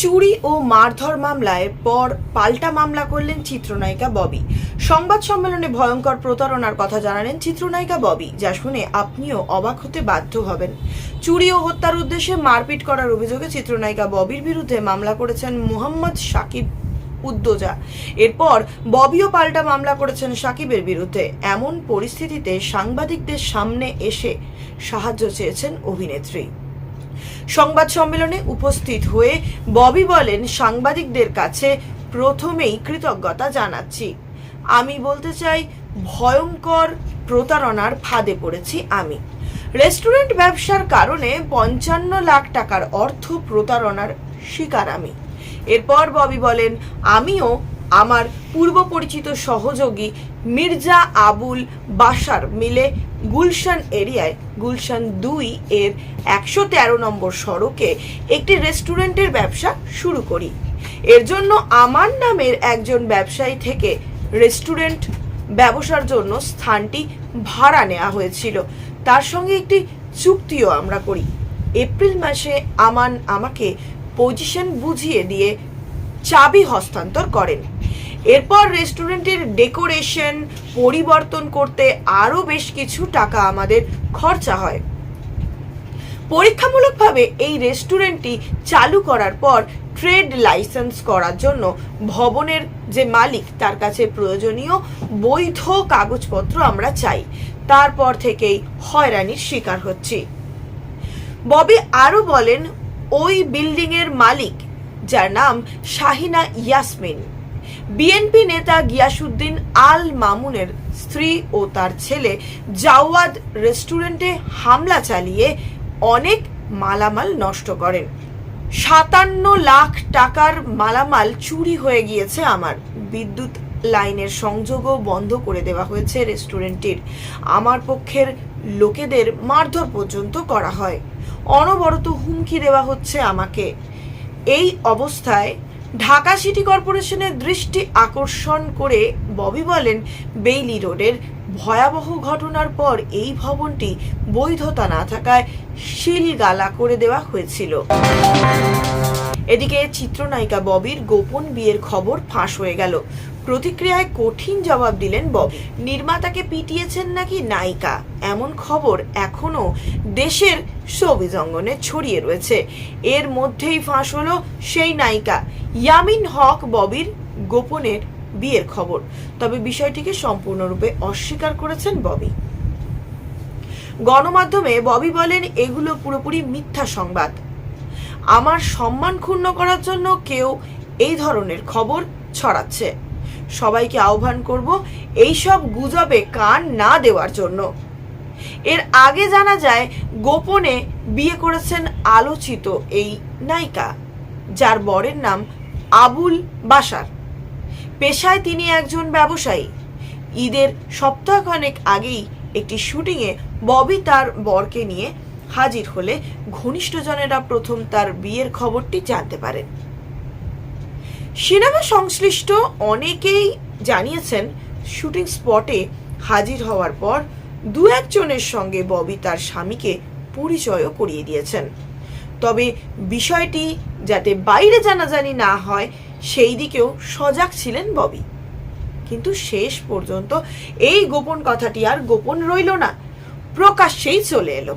চুরি ও মারধর মামলায় পর পাল্টা মামলা করলেন চিত্রনায়িকা ববি। সংবাদ সম্মেলনে ভয়ঙ্কর প্রতারণার কথা জানালেন চিত্রনায়িকা ববি, যা শুনে আপনিও অবাক হতে বাধ্য হবেন। চুরি ও হত্যার উদ্দেশ্যে মারপিট করার অভিযোগে চিত্রনায়িকা ববির বিরুদ্ধে মামলা করেছেন মোহাম্মদ সাকিব উদ্দোজা। এরপর ববিও পাল্টা মামলা করেছেন সাকিবের বিরুদ্ধে। এমন পরিস্থিতিতে সাংবাদিকদের সামনে এসে সাহায্য চেয়েছেন অভিনেত্রী। সংবাদ সম্মেলনে উপস্থিত হয়ে ববি বলেন, সাংবাদিকদের কাছে প্রথমেই কৃতজ্ঞতা জানাচ্ছি। আমি বলতে চাই, ভয়ঙ্কর প্রতারণার ফাঁদে পড়েছি আমি। রেস্টুরেন্ট ব্যবসার কারণে পঞ্চান্ন লাখ টাকার অর্থ প্রতারণার শিকার আমি। এরপর ববি বলেন, আমিও আমার পূর্ব পরিচিত সহযোগী মির্জা আবুল বাসার মিলে গুলশান এরিয়ায়, গুলশান দুই এর একশো তেরো নম্বর সড়কে একটি রেস্টুরেন্টের ব্যবসা শুরু করি। এর জন্য আমার নামের একজন ব্যবসায়ী থেকে রেস্টুরেন্ট ব্যবসার জন্য স্থানটি ভাড়া নেওয়া হয়েছিল। তার সঙ্গে একটি চুক্তিও আমরা করি। এপ্রিল মাসে আমান আমাকে পজিশন বুঝিয়ে দিয়ে চাবি হস্তান্তর করেন। এরপর রেস্টুরেন্টের ডেকোরেশন পরিবর্তন করতে আরও বেশ কিছু টাকা আমাদের খরচা হয়। পরীক্ষামূলকভাবে এই রেস্টুরেন্টটি চালু করার পর ট্রেড লাইসেন্স করার জন্য ভবনের যে মালিক তার কাছে প্রয়োজনীয় বৈধ কাগজপত্র আমরা চাই। তারপর থেকেই হয়রানির শিকার হচ্ছি। ববি আরও বলেন, ওই বিল্ডিংয়ের মালিক, যার নাম শাহিনা ইয়াসমিন। বিএনপি নেতা গিয়াসুদ্দিন আল মামুনের স্ত্রী ও তার ছেলে জাওয়াদ রেস্টুরেন্টে হামলা চালিয়ে অনেক মালামাল নষ্ট করেন। সাতান্ন লাখ টাকার মালামাল চুরি হয়ে গিয়েছে আমার। বিদ্যুৎ লাইনের সংযোগও বন্ধ করে দেওয়া হয়েছে রেস্টুরেন্টটির। আমার পক্ষের লোকেদের মারধর পর্যন্ত করা হয়। অনবরত হুমকি দেওয়া হচ্ছে আমাকে। এই অবস্থায় ঢাকা সিটি কর্পোরেশনের দৃষ্টি আকর্ষণ করে ববি বলেন, বেইলি রোডের ভয়াবহ ঘটনার পর এই ভবনটি বৈধতা না থাকায় শিলগালা করে দেওয়া হয়েছিল। এদিকে চিত্রনায়িকা ববির গোপন বিয়ের খবর ফাঁস হয়ে গেল। প্রতিক্রিয়ায় কঠিন জবাব দিলেন ববি। নির্মাতাকে পিটিয়েছেন নাকি নায়িকা? এমন খবর এখনও দেশের শোবিজ অঙ্গনে ছড়িয়ে রয়েছে। এর মধ্যেই ফাঁস হলো সেই নায়িকা। ইয়ামিন হক ববির গোপনের বিয়ের খবর। তবে বিষয়টিকে সম্পূর্ণরূপে অস্বীকার করেছেন ববি। গণমাধ্যমে ববি বলেন, এগুলো পুরোপুরি মিথ্যা সংবাদ। আমার সম্মান ক্ষুণ্ণ করার জন্য কেউ এই ধরনের খবর ছড়াচ্ছে। সবাইকে আহ্বান করব এইসব গুজবে কান না দেওয়ার জন্য। এর আগে জানা যায়, গোপনে বিয়ে করেছেন আলোচিত এই নায়িকা, যার বরের নাম আবুল বাসার পেশায় তিনি একজন ব্যবসায়ী। ঈদের সপ্তাহখানেক আগেই একটি শুটিংয়ে ববি তার বরকে নিয়ে হাজির হলে ঘনিষ্ঠজনেরা প্রথম তার বিয়ের খবরটি জানতে পারেন। সিনেমা সংশ্লিষ্ট অনেকেই জানিয়েছেন, শুটিং স্পটে হাজির হওয়ার পর দু একজনের সঙ্গে ববি তার স্বামীকে পরিচয়ও করিয়ে দিয়েছেন। তবে বিষয়টি যাতে বাইরে জানাজানি না হয়, সেই দিকেও সজাগ ছিলেন ববি। কিন্তু শেষ পর্যন্ত এই গোপন কথাটি আর গোপন রইল না। প্রকাশ্যেই চলে এলো।